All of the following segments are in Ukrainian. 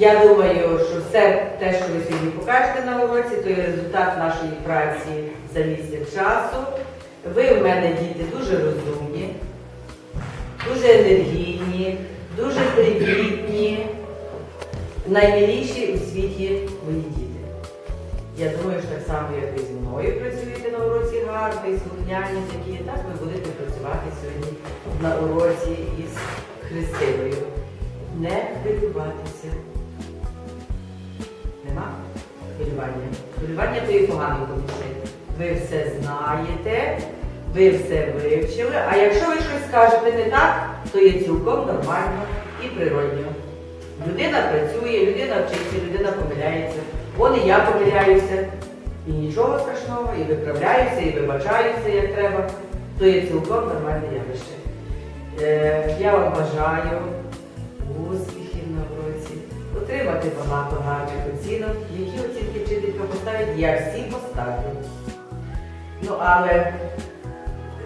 Я думаю, що все те, що ви сьогодні покажете на уроці, то є результат нашої праці за місяць часу. Ви в мене діти дуже розумні, дуже енергійні, дуже привітні, наймиліші у світі мої діти. Я думаю, що так само, як ви зі мною працюєте на уроці гарно і слухняні такі, так ви будете працювати сьогодні на уроці із Христиною. Не хвилюватися. Хвилювання. Хвилювання то є поганий помічник. Ви все знаєте, ви все вивчили, а якщо ви щось скажете не так, то є цілком нормально і природньо. Людина працює, людина вчиться, людина помиляється. Вон і я помиляюся. І нічого страшного, і виправляюся, і вибачаюся, як треба. То є цілком нормальне явище. Е, я вам бажаю багато гарних оцінок, які оцінки вчителька поставить, я всі поставлю. Ну, але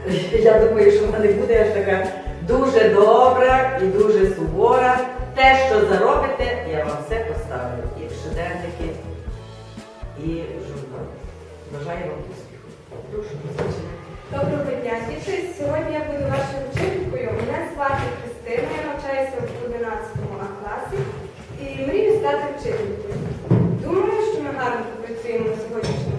я думаю, що вона не буде аж така дуже добра і дуже сувора. Те, що заробите, я вам все поставлю. І в щоденники, і в журнал. Бажаю вам успіху. Прошу. Доброго дня, діти. Сьогодні я буду вашою вчителькою. Мене звати Христина, я навчаюся в 11 А класі і мрію стати вчителькою. Думаю, що ми гарно попрацюємо на сьогоднішньому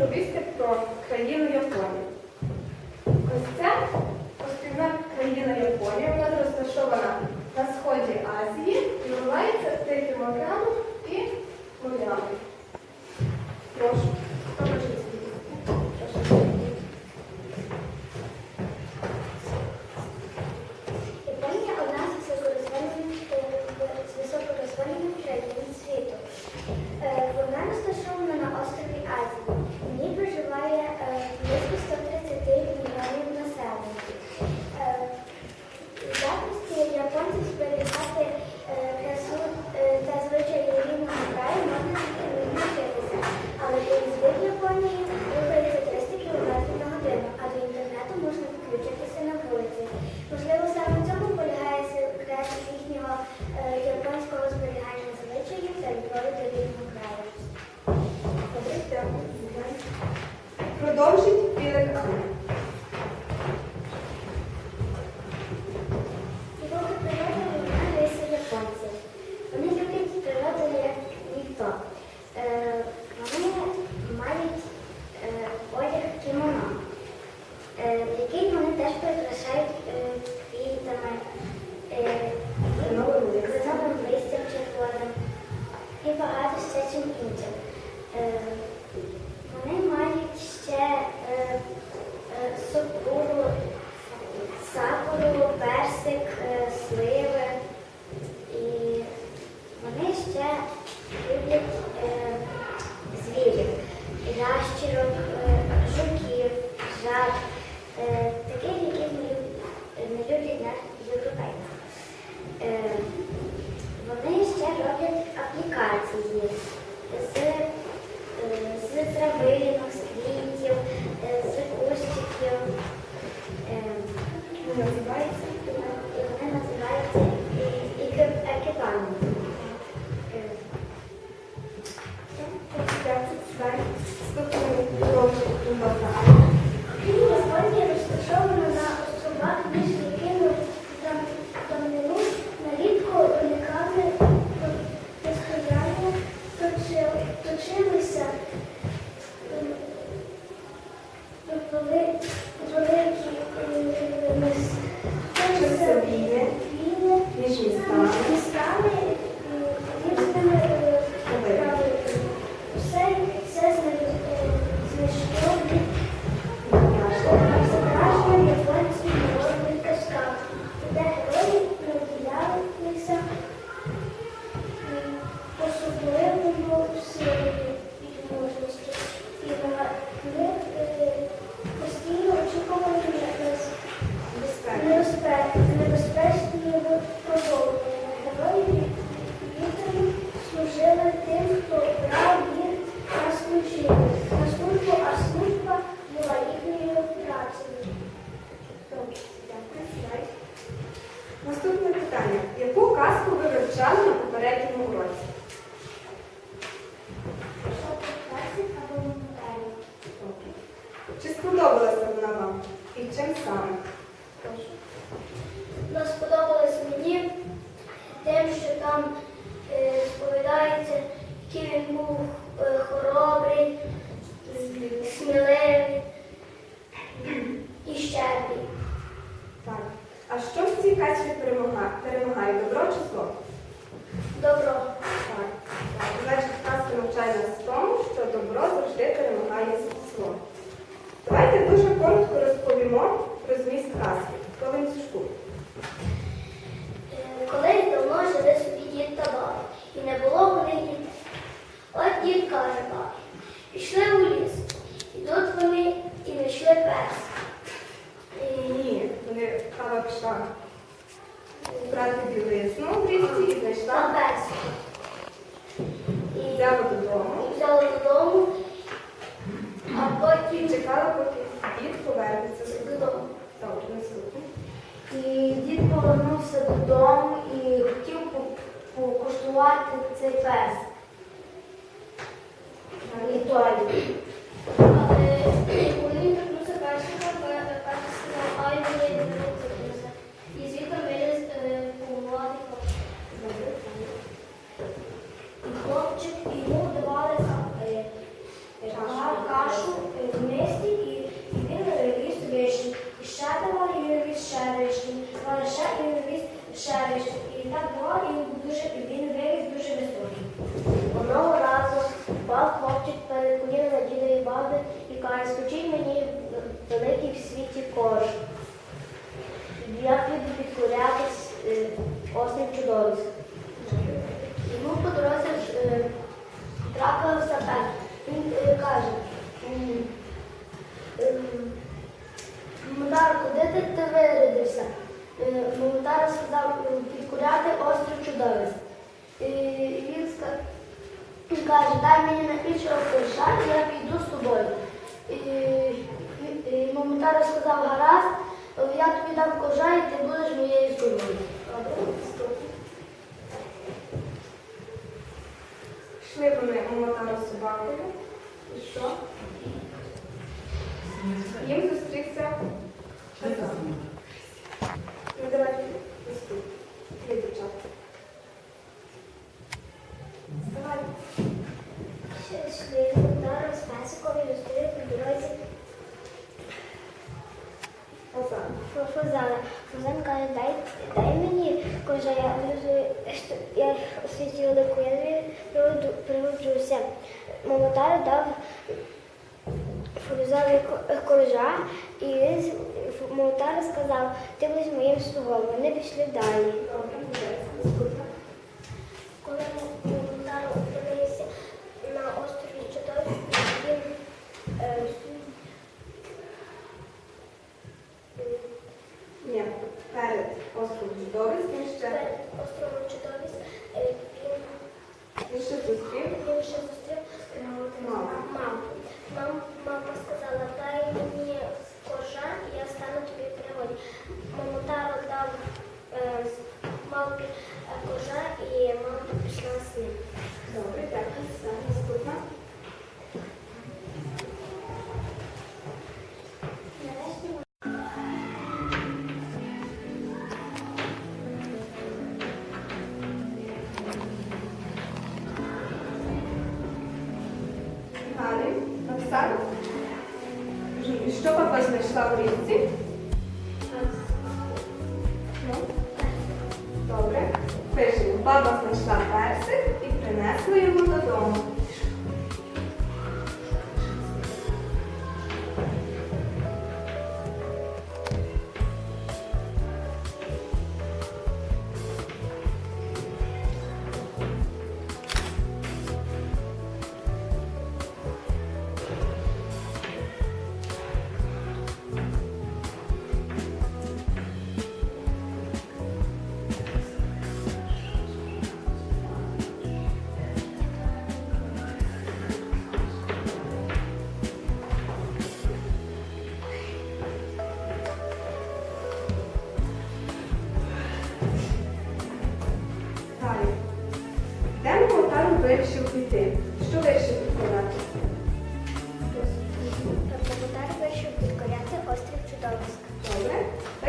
розповісти про країну Японію? таких, які не люблять нас європейці. Вони ще роблять аплікації з, е, з травинок, з квітів, е, з кущиків. Е, вони називаються екіпами. тим, що там е, сповідається, який він був е, хоробрий, сміливий і щедрий. Так. А що в цій качці перемагає? перемагає? Добро чи зло? Добро. Так. Значить, казка навчає нас в тому, що добро завжди перемагає зло. Давайте дуже коротко розповімо про зміст казки. По ланцюжку. Коли давно жили собі дід та баба, і не було в них дітей. От дід каже бабі, пішли у ліс, і тут вони і знайшли перс.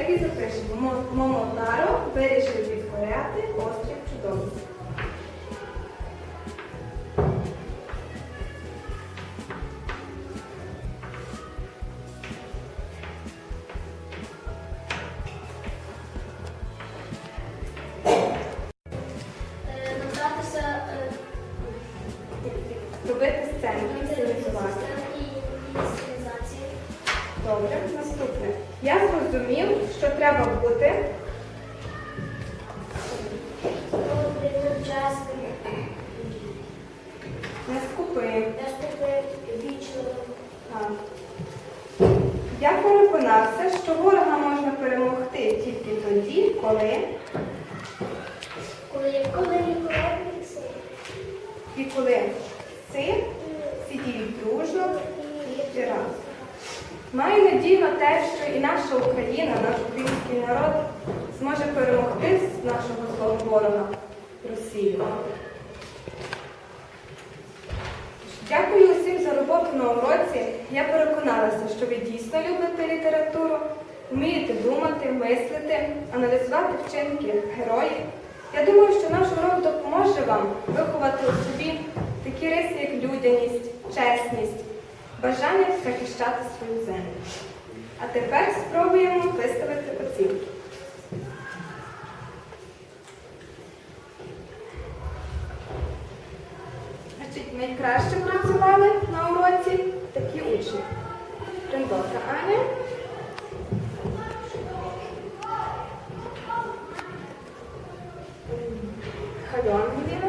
І запишемо. Мо- Момотаро вирішив відкоряти острів чудовиськ. Переконався, що ворога можна перемогти тільки тоді, коли Коли коли ніколи і коли всі сидіють дружно і разом. Маю надію на те, що і наша Україна, наш український народ зможе перемогти з нашого злого ворога Росію. Дякую на уроці. Я переконалася, що ви дійсно любите літературу, вмієте думати, мислити, аналізувати вчинки героїв. Я думаю, що наш урок допоможе вам виховати у собі такі риси, як людяність, чесність, бажання захищати свою землю. А тепер спробуємо виставити оцінки. Значить, найкраще працювали на уроці такі учні. Приндока Аня. Хальон Ангеліна.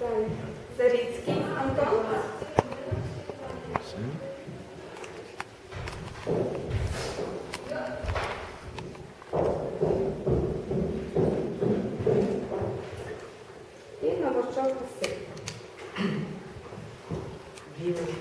Далі. Зарицький Антон. І Новачок Василь. Білий.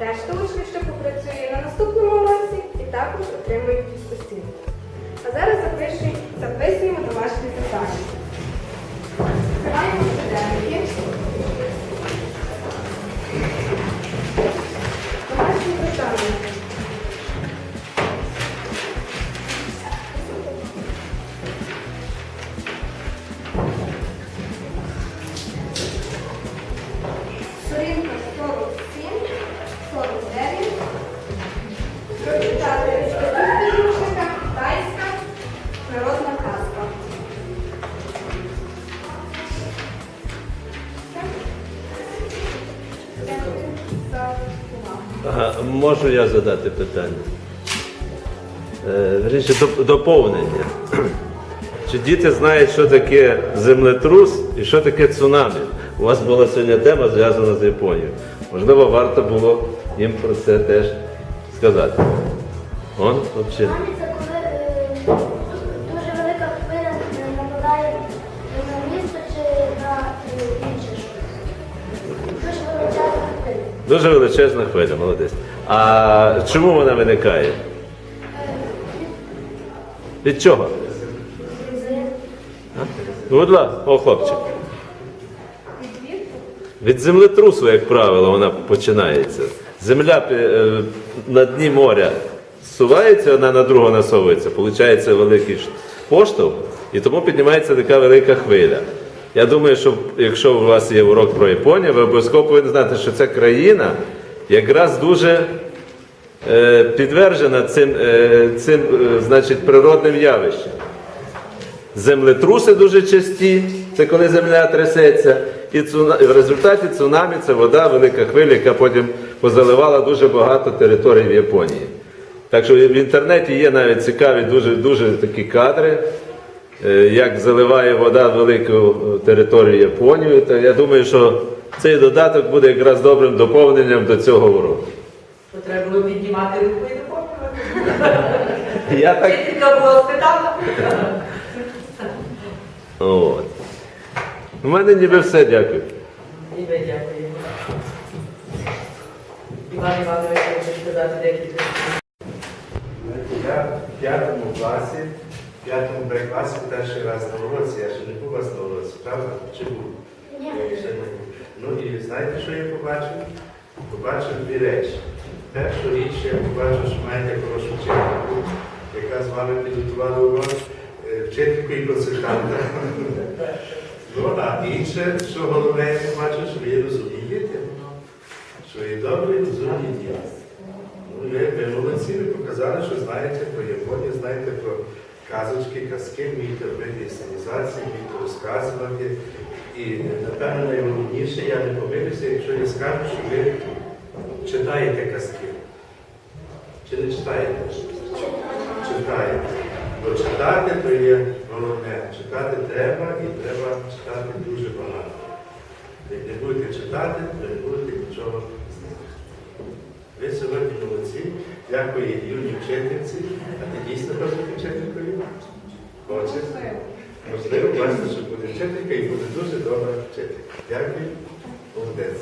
Решта учнів ще попрацює на наступному уроці і також отримують можу я задати питання? Е, Вірніше, доповнення. Чи діти знають, що таке землетрус і що таке цунамі? У вас була сьогодні тема зв'язана з Японією. Можливо, варто було їм про це теж сказати. Он взагалі. Е, е. Дуже величезна хвиля, молодець. А чому вона виникає? Від чого? Будь ласка, о, хлопчик. Від землетрусу, як правило, вона починається. Земля е, на дні моря зсувається, одна на другу насовується. Получається великий поштовх, і тому піднімається така велика хвиля. Я думаю, що якщо у вас є урок про Японію, ви обов'язково повинні знати, що ця країна якраз дуже е, підтверджена цим, е, цим е, значить, природним явищем. Землетруси дуже часті, це коли земля трясеться, і, цуна... в результаті цунамі це вода, велика хвиля, яка потім позаливала дуже багато територій в Японії. Так що в інтернеті є навіть цікаві дуже, дуже такі кадри, як заливає вода велику територію Японії. Я думаю, що цей додаток буде якраз добрим доповненням до цього уроку. То треба було піднімати руку і доповнювати. Я так Вчителька була спитала. От. У мене ніби все, дякую. І ми дякуємо. Іван Іванович, хоче сказати декілька Я в п'ятому класі, в п'ятому Б класі перший раз на уроці, я ще не був у вас на уроці, правда? Чи був? Ні. Я ще не. Ну і знаєте, що я побачив? Побачив дві речі. Першу річ я побачив, що маєте хорошу вчительку, яка з вами підготувала урок, е, вчительку і консультанта. Ну, а інше, що головне, я побачив, що ви є розумні. Що є добрі, розумні діти. Ну, ви молодці, ви показали, що знаєте про Японію, знаєте про казочки, казки, вмієте робити інсценізації, вмієте розказувати. І, напевно, найголовніше, я не помилюся, якщо я скажу, що ви читаєте казки. Чи не читаєте? Читаєте. Бо читати то є головне. Читати треба і треба читати дуже багато. Як не будете читати, то не будете нічого знати. Ви сьогодні молодці. Дякую юній вчительці. А ти дійсно хочеш вчителькою? Хочеш? Можливо, бачите, що вчителька і буде дуже добра вчителька. Дякую, молодець.